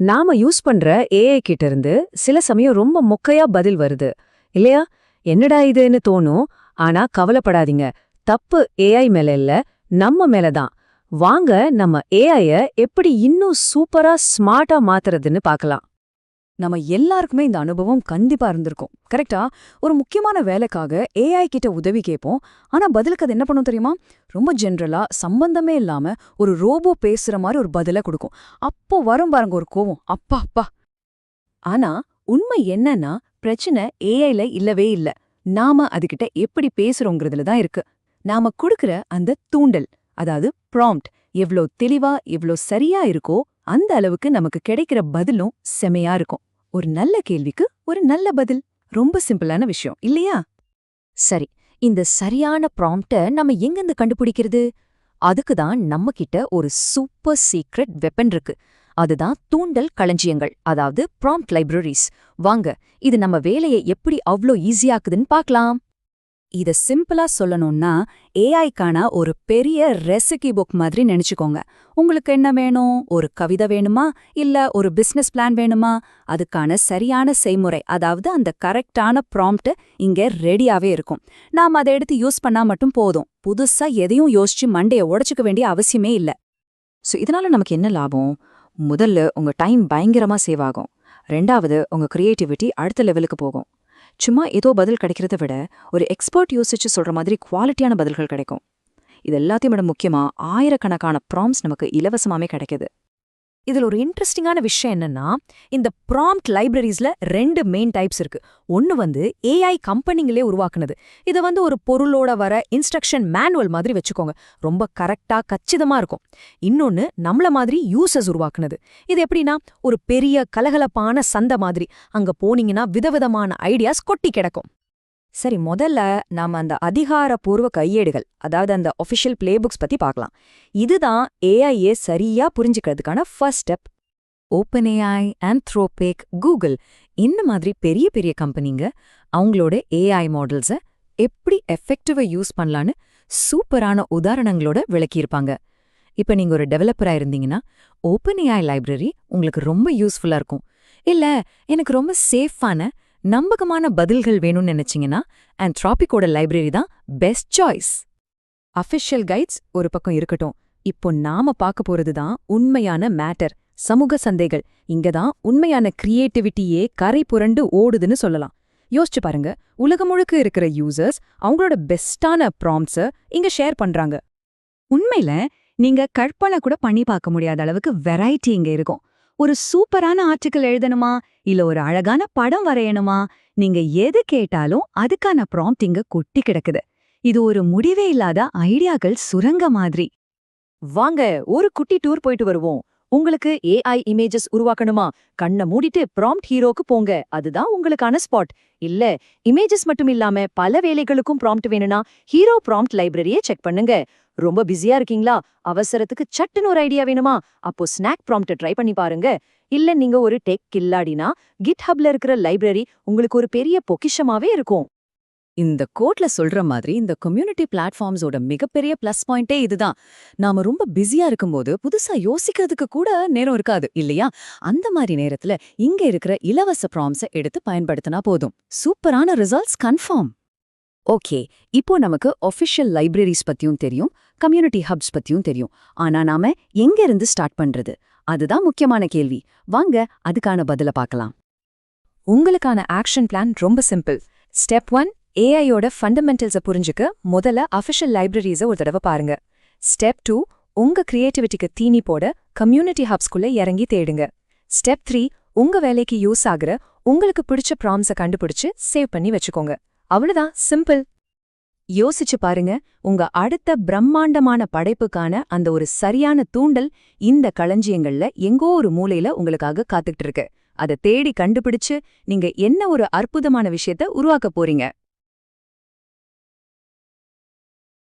நாம யூஸ் பண்ற ஏஐ கிட்ட இருந்து சில சமயம் ரொம்ப மொக்கையா பதில் வருது. இல்லையா? என்னடா இதுன்னு தோணும். ஆனா கவலைப்படாதீங்க. தப்பு ஏஐ மேல இல்ல நம்ம மேல தான். வாங்க நம்ம ஏஐய எப்படி இன்னும் சூப்பரா ஸ்மார்ட்டா மாத்துறதுன்னு பார்க்கலாம். நம்ம எல்லாருக்குமே இந்த அனுபவம் கண்டிப்பா இருந்திருக்கும். கரெக்டா? ஒரு முக்கியமான வேலைக்காக ஏஐ கிட்ட உதவி கேட்போம். ஆனா பதிலுக்கு அது என்ன பண்ணும் தெரியுமா? ரொம்ப ஜென்ரலா சம்பந்தமே இல்லாம ஒரு ரோபோ பேசுற மாதிரி ஒரு பதில கொடுக்கும். அப்போ வரும் பாருங்க ஒரு கோவம். அப்பா அப்பா. ஆனா உண்மை என்னன்னா பிரச்சனை ஏஐல இல்லவே இல்ல. நாம அதுகிட்ட எப்படி பேசுறோங்கிறதுல தான் இருக்கு. நாம கொடுக்கற அந்த தூண்டல் அதாவது ப்ராம்ப்ட் எவ்ளோ தெளிவா எவ்ளோ சரியா இருக்கோ அந்த அளவுக்கு நமக்கு கிடைக்கிற பதிலும் செமையா இருக்கும். ஒரு நல்ல கேள்விக்கு ஒரு நல்ல பதில். ரொம்ப சிம்பிளான விஷயம் இல்லையா? சரி இந்த சரியான ப்ராம்ப்ட நம்ம எங்கிருந்து கண்டுபிடிக்கிறது? அதுக்கு தான் நம்ம கிட்ட ஒரு சூப்பர் சீக்ரெட் வெப்பன் இருக்கு. அதுதான் தூண்டல் களஞ்சியங்கள் அதாவது ப்ராம்ப்ட் லைப்ரரிஸ் வாங்க இது நம்ம வேலையை எப்படி அவ்ளோ ஈஸியாக்குதுன்னு பார்க்கலாம். இத சிம்பிளா சொல்லணும்னா ஏஐக்கான ஒரு பெரிய ரெசிபி புக் மாதிரி நினைச்சுக்கோங்க. உங்களுக்கு என்ன வேணும்? ஒரு கவிதை வேணுமா? இல்ல ஒரு பிசினஸ் பிளான் வேணுமா? அதுக்கான சரியான செய்முறை அதாவது அந்த கரெக்டான ப்ராம்ப்ட் இங்க ரெடியாவே இருக்கும். நாம அதை எடுத்து யூஸ் பண்ணா மட்டும் போதும். புதுசா எதையும் யோசிச்சு மண்டைய உடச்சிக்க வேண்டிய அவசியமே இல்ல. ஸோ இதனால நமக்கு என்ன லாபம்? முதல்ல உங்க டைம் பயங்கரமா சேவ் ஆகும். ரெண்டாவது உங்க கிரியேட்டிவிட்டி அடுத்த லெவலுக்கு போகும். சும்மா ஏதோ பதில் கிடைக்கிறத விட ஒரு எக்ஸ்பர்ட் யோசிச்சு சொல்ற மாதிரி குவாலிட்டியான பதில்கள் கிடைக்கும். இது எல்லாத்தையும் விட முக்கியமா ஆயிரக்கணக்கான ப்ராம்ஸ் நமக்கு இலவசமாமே கிடைக்குது. இதுல ஒரு இன்ட்ரெஸ்டிங்கான விஷயம் என்னன்னா இந்த ப்ராம்ப்ட் லைப்ரரிஸ்ல ரெண்டு மெயின் டைப்ஸ் இருக்கு. ஒன்னு வந்து ஏஐ கம்பெனிங்களே உருவாக்குனது. இதை வந்து ஒரு பொருளோட வர இன்ஸ்ட்ரக்ஷன் மேனுவல் மாதிரி வச்சுக்கோங்க. ரொம்ப கரெக்டா கச்சிதமா இருக்கும். இன்னொன்னு நம்மள மாதிரி யூசர்ஸ் உருவாக்குனது. இது எப்படின்னா ஒரு பெரிய கலகலப்பான சந்தை மாதிரி. அங்க போனீங்கன்னா விதவிதமான ஐடியாஸ் கொட்டி கிடக்கும். சரி முதல்ல நாம அந்த அதிகாரப்பூர்வ கையேடுகள் அதாவது அந்த ஒஃபிஷியல் பிளேபுக்ஸ் பத்தி பார்க்கலாம். இதுதான் ஏஐஏ சரியா புரிஞ்சுக்கிறதுக்கான first step Open AI Anthropic Google இந்த மாதிரி பெரிய பெரிய கம்பெனிங்க அவங்களோட ஏஐ மாடல்ஸை எப்படி எஃபெக்டிவா யூஸ் பண்ணலான்னு சூப்பரான உதாரணங்களோட விளக்கியிருப்பாங்க. இப்ப நீங்க ஒரு டெவலப்பரா இருந்தீங்கன்னா ஓப்பன் ஏஐ லைப்ரரி உங்களுக்கு ரொம்ப யூஸ்ஃபுல்லா இருக்கும். இல்ல எனக்கு ரொம்ப சேஃபான நம்பகமான பதில்கள் வேணும்னு நினைச்சீங்கன்னா ஆண்ட்ராபிக்கோட லைப்ரரி தான் பெஸ்ட் சாய்ஸ் அஃபிஷியல் கைட்ஸ் ஒரு பக்கம் இருக்கட்டும். இப்போ நாம பார்க்க போறது தான் உண்மையான மேட்டர் சமூக சந்தைகள். இங்க தான் உண்மையான கிரியேட்டிவிட்டியே கரை புரண்டு ஓடுதுன்னு சொல்லலாம். யோசிச்சு பாருங்க உலகம் முழுக்க இருக்கிற யூசர்ஸ் அவங்களோட பெஸ்டான ப்ராம்ப்ஸ இங்க ஷேர் பண்றாங்க. உண்மையில நீங்க கற்பனை கூட பண்ணி பார்க்க முடியாத அளவுக்கு வெரைட்டி இங்க இருக்கும். ஒரு சூப்பரான ஆர்டிக்கல் எழுதணுமா? இல்ல ஒரு அழகான படம் வரையணுமா? நீங்க எது கேட்டாலும் அதுக்கான ப்ராம்ப்ட் இங்க கொட்டி கிடக்குது. இது ஒரு முடிவே இல்லாத ஐடியாக்கள் சுரங்க மாதிரி. வாங்க ஒரு குட்டி டூர் போயிட்டு வருவோம். உங்களுக்கு ஏஐ இமேஜஸ் உருவாக்கணுமா? கண்ணை மூடிட்டு ப்ராம்ப்ட் ஹீரோக்கு போங்க. அதுதான் உங்களுக்கான ஸ்பாட் இல்ல இமேஜஸ் மட்டும் இல்லாம பல வேலைகளுக்கும் ப்ராம்ப்ட் வேணும்னா ஹீரோ ப்ராம்ப்ட் லைப்ரரியை செக் பண்ணுங்க. ரொம்ப பிஸியா இருக்கீங்களா? அவசரத்துக்கு சட்டுன்னு ஒரு ஐடியா வேணுமா? அப்போ ஸ்நாக் ப்ராம்ப்ட் ட்ரை பண்ணி பாருங்க. இல்ல நீங்க ஒரு டெக் கில்லாடினா கிட் ஹப்ல இருக்கிற லைப்ரரி உங்களுக்கு ஒரு பெரிய பொக்கிஷமாவே இருக்கும். இந்த கோட்ல சொல்ற மாதிரி இந்த கம்யூனிட்டி பிளாட்ஃபார்ம்ஸோட மிகப்பெரிய பிளஸ் பாயிண்டே இதுதான். நாம ரொம்ப பிஸியா இருக்கும்போது புதுசா யோசிக்கிறதுக்கு கூட நேரம் இருக்காது இல்லையா? அந்த மாதிரி நேரத்துல இங்க இருக்கிற இலவச ப்ராம்ஸை எடுத்து பயன்படுத்தினா போதும். சூப்பரான ரிசல்ட்ஸ் கன்ஃபார்ம் ஓகே இப்போ நமக்கு ஒஃபிஷியல் லைப்ரரிஸ் பத்தியும் தெரியும் கம்யூனிட்டி ஹப்ஸ் பத்தியும் தெரியும். ஆனா நாம எங்க இருந்து ஸ்டார்ட் பண்றது? அதுதான் முக்கியமான கேள்வி. வாங்க அதுக்கான பதில பார்க்கலாம். உங்களுக்கான ஆக்ஷன் பிளான் ரொம்ப சிம்பிள் ஸ்டெப் ஒன் ஏஐயோட ஃபண்டமெண்டல்ஸை புரிஞ்சுக்க முதல்ல அஃபிஷியல் லைப்ரரிஸை ஒரு தடவை பாருங்க. ஸ்டெப் டூ உங்க கிரியேட்டிவிட்டிக்கு தீனி போட கம்யூனிட்டி ஹப்ஸ்குள்ள இறங்கி தேடுங்க. ஸ்டெப் த்ரீ உங்க வேலைக்கு யூஸ் ஆகுற உங்களுக்கு பிடிச்ச ப்ராம்ஸை கண்டுபிடிச்சு சேவ் பண்ணி வச்சுக்கோங்க. அவ்வளவுதான் சிம்பிள் யோசிச்சு பாருங்க உங்க அடுத்த பிரம்மாண்டமான படைப்புக்கான அந்த ஒரு சரியான தூண்டல் இந்த களஞ்சியங்கள்ல எங்கோ ஒரு மூலையில உங்களுக்காக காத்துக்கிட்டு இருக்கு. அதை தேடி கண்டுபிடிச்சு நீங்க என்ன ஒரு அற்புதமான விஷயத்த உருவாக்க போறீங்க?